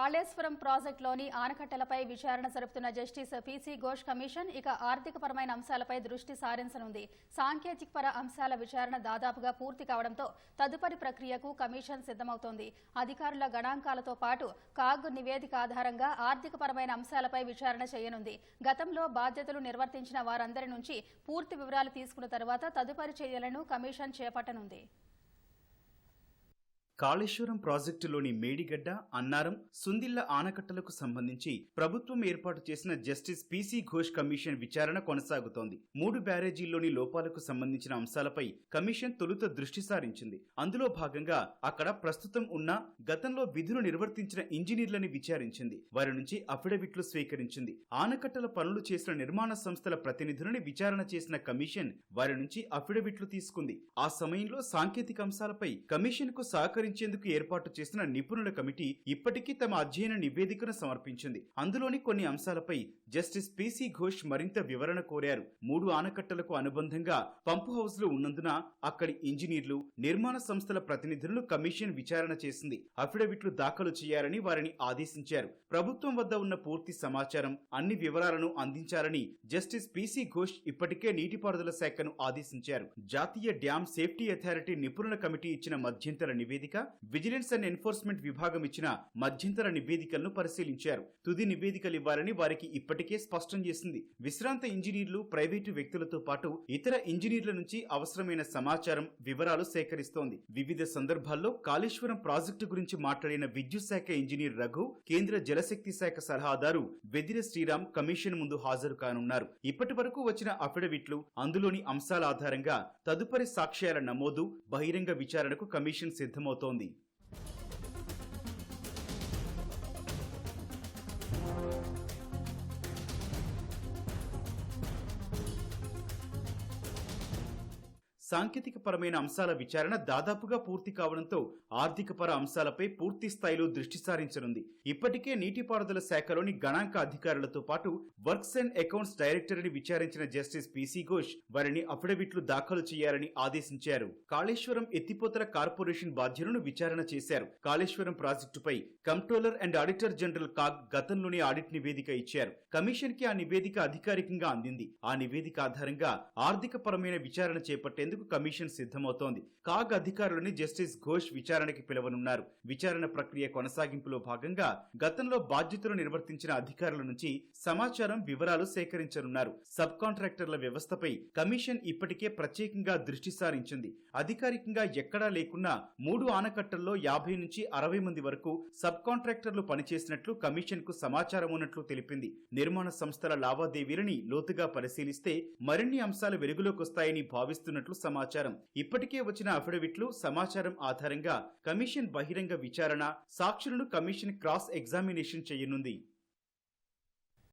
కాళేశ్వరం ప్రాజెక్టులోని ఆనకట్టలపై విచారణ జరుపుతున్న justice PC Ghosh commission ఇక ఆర్థికపరమైన అంశాలపై దృష్టి సారించనుంది. సాంకేతికపర అంశాల విచారణ దాదాపుగా పూర్తి కావడంతో తదుపరి ప్రక్రియకు కమిషన్ సిద్దమవుతోంది అధికారుల గణాంకాలతో పాటు కాగ్ నివేదిక ఆధారంగా ఆర్థికపరమైన అంశాలపై విచారణ చేయనుంది. గతంలో బాధ్యతలు నిర్వర్తించిన వారందరి నుంచి పూర్తి వివరాలు తీసుకున్న తర్వాత తదుపరి చర్యలను కమిషన్ చేపట్టనుంది. కాళేశ్వరం ప్రాజెక్టులోని మేడిగడ్డ అన్నారం సుందిళ్ళ ఆనకట్టలకు సంబంధించి ప్రభుత్వం ఏర్పాటు చేసిన జస్టిస్ పీసీ ఘోష్ కమిషన్ విచారణ కొనసాగుతోంది. మూడు బ్యారేజీల్లోని లోపాలకు సంబంధించిన అంశాలపై కమిషన్ తొలుత దృష్టి సారించింది. అందులో భాగంగా అక్కడ ప్రస్తుతం ఉన్న గతంలో విధులు నిర్వర్తించిన ఇంజనీర్లని విచారించింది. వారి నుంచి అఫిడవిట్లు స్వీకరించింది. ఆనకట్టల పనులు చేసిన నిర్మాణ సంస్థల ప్రతినిధులని విచారణ చేసిన కమిషన్ వారి నుంచి అఫిడవిట్లు తీసుకుంది. ఆ సమయంలో సాంకేతిక అంశాలపై కమిషన్కు పరిష్కరించేందుకు ఏర్పాటు చేసిన నిపుణుల కమిటీ ఇప్పటికీ తమ అధ్యయన నివేదికను సమర్పించింది. అందులోని కొన్ని అంశాలపై జస్టిస్ పీసీ ఘోష్ మరింత వివరణ కోరారు. మూడు ఆనకట్టలకు అనుబంధంగా పంపు హౌస్లు ఉన్నందున అక్కడి ఇంజనీర్లు నిర్మాణ సంస్థల ప్రతినిధులను కమిషన్ విచారణ చేసింది. అఫిడవిట్లు దాఖలు చేయాలని వారిని ఆదేశించారు. ప్రభుత్వం వద్ద ఉన్న పూర్తి సమాచారం అన్ని వివరాలను అందించాలని జస్టిస్ పీసీ ఘోష్ ఇప్పటికే నీటిపారుదల శాఖను ఆదేశించారు. జాతీయ డ్యామ్ సేఫ్టీ అథారిటీ నిపుణుల కమిటీ ఇచ్చిన మధ్యంతర నివేదిక విజిలెన్స్ అండ్ ఎన్ఫోర్స్మెంట్ విభాగం ఇచ్చిన మధ్యంతర నివేదికలను పరిశీలించారు. తుది నివేదికలు ఇవ్వాలని వారికి ఇప్పటికే స్పష్టం చేసింది. విశ్రాంత ఇంజనీర్లు ప్రైవేటు వ్యక్తులతో పాటు ఇతర ఇంజనీర్ల నుంచి అవసరమైన సమాచారం వివరాలు సేకరిస్తోంది. వివిధ సందర్భాల్లో కాళేశ్వరం ప్రాజెక్టు గురించి మాట్లాడిన విద్యుత్ శాఖ ఇంజనీర్ రఘు కేంద్ర జలశక్తి శాఖ సలహాదారు వెదిర శ్రీరామ్ కమిషన్ ముందు హాజరు కానున్నారు. ఇప్పటి వరకు వచ్చిన అఫిడవిట్లు అందులోని అంశాల ఆధారంగా తదుపరి సాక్ష్యాల నమోదు బహిరంగ విచారణకు కమిషన్ సిద్ధమవుతుంది. కొనసాగుతోంది సాంకేతిక పరమైన అంశాల విచారణ దాదాపుగా పూర్తి కావడంతో ఆర్థికపర అంశాలపై పూర్తి స్థాయిలో దృష్టి సారించనుంది. ఇప్పటికే నీటిపారుదల శాఖలోని గణాంక అధికారులతో పాటు వర్క్స్ అండ్ అకౌంట్స్ డైరెక్టర్ని విచారించిన జస్టిస్ పీసీ ఘోష్ వారిని అఫిడవిట్లు దాఖలు చేయాలని ఆదేశించారు. కాళేశ్వరం ఎత్తిపోతల కార్పొరేషన్ బాధ్యులను విచారణ చేశారు. కాళేశ్వరం ప్రాజెక్టుపై controller and auditor general CAG గతంలోనే ఆడిట్ నివేదిక ఇచ్చారు. కమిషన్కి ఆ నివేదిక అధికారికంగా అందింది. ఆ నివేదిక ఆధారంగా ఆర్థిక పరమైన విచారణ చేపట్టేందుకు కమిషన్ సిద్ధమవుతోంది. కాగ్ అధికారులని జస్టిస్ ఘోష్ విచారణకి పిలవనున్నారు. విచారణ ప్రక్రియ కొనసాగింపులో భాగంగా గతంలో బాధ్యతలు నిర్వర్తించిన అధికారుల నుంచి సమాచారం వివరాలు సేకరించనున్నారు. సబ్ కాంట్రాక్టర్ల వ్యవస్థపై కమిషన్ ఇప్పటికే ప్రత్యేకంగా దృష్టి సారించింది. అధికారికంగా ఎక్కడా లేకున్నా మూడు ఆనకట్టల్లో యాభై నుంచి అరవై మంది వరకు సబ్ కాంట్రాక్టర్లు పనిచేసినట్లు కమిషన్కు సమాచారం ఉన్నట్లు తెలిపింది. నిర్మాణ సంస్థల లావాదేవీలని లోతుగా పరిశీలిస్తే మరిన్ని అంశాలు వెలుగులోకి వస్తాయని భావిస్తున్నట్లు సమాచారం. ఇప్పటికే వచ్చిన అఫిడవిట్లు సమాచారం ఆధారంగా కమిషన్ బహిరంగ విచారణ సాక్షులను కమిషన్ క్రాస్ ఎగ్జామినేషన్ చేయనుంది.